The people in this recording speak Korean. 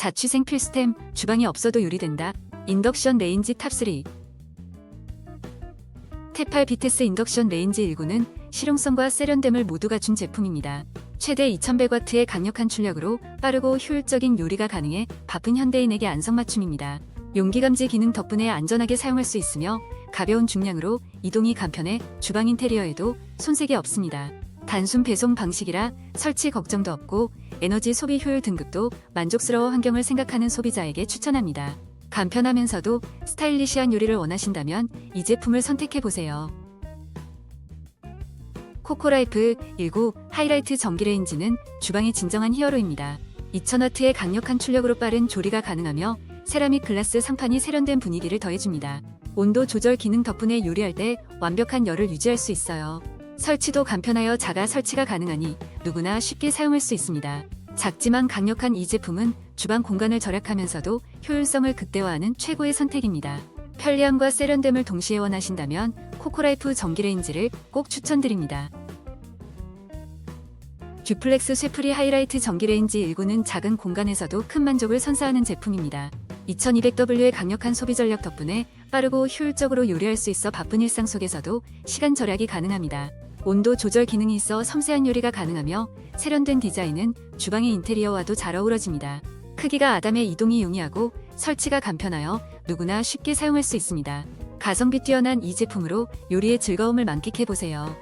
자취생 필수템, 주방이 없어도 요리된다. 인덕션 레인지 탑3 테팔 비테스 인덕션 레인지 1구는 실용성과 세련됨을 모두 갖춘 제품입니다. 최대 2100W의 강력한 출력으로 빠르고 효율적인 요리가 가능해 바쁜 현대인에게 안성맞춤입니다. 용기 감지 기능 덕분에 안전하게 사용할 수 있으며 가벼운 중량으로 이동이 간편해 주방 인테리어에도 손색이 없습니다. 단순 배송 방식이라 설치 걱정도 없고 에너지 소비 효율 등급도 만족스러워 환경을 생각하는 소비자에게 추천합니다. 간편하면서도 스타일리시한 요리를 원하신다면 이 제품을 선택해 보세요. 코코라이프 19 하이라이트 전기레인지는 주방의 진정한 히어로입니다. 2000W의 강력한 출력으로 빠른 조리가 가능하며 세라믹 글라스 상판이 세련된 분위기를 더해줍니다. 온도 조절 기능 덕분에 요리할 때 완벽한 열을 유지할 수 있어요. 설치도 간편하여 자가 설치가 가능하니 누구나 쉽게 사용할 수 있습니다. 작지만 강력한 이 제품은 주방 공간을 절약하면서도 효율성을 극대화하는 최고의 선택입니다. 편리함과 세련됨을 동시에 원하신다면 코코라이프 전기레인지를 꼭 추천드립니다. 듀플렉스 쇠프리 하이라이트 전기레인지 1구는 작은 공간에서도 큰 만족을 선사하는 제품입니다. 2200W의 강력한 소비 전력 덕분에 빠르고 효율적으로 요리할 수 있어 바쁜 일상 속에서도 시간 절약이 가능합니다. 온도 조절 기능이 있어 섬세한 요리가 가능하며 세련된 디자인은 주방의 인테리어와도 잘 어우러집니다. 크기가 아담해 이동이 용이하고 설치가 간편하여 누구나 쉽게 사용할 수 있습니다. 가성비 뛰어난 이 제품으로 요리의 즐거움을 만끽해 보세요.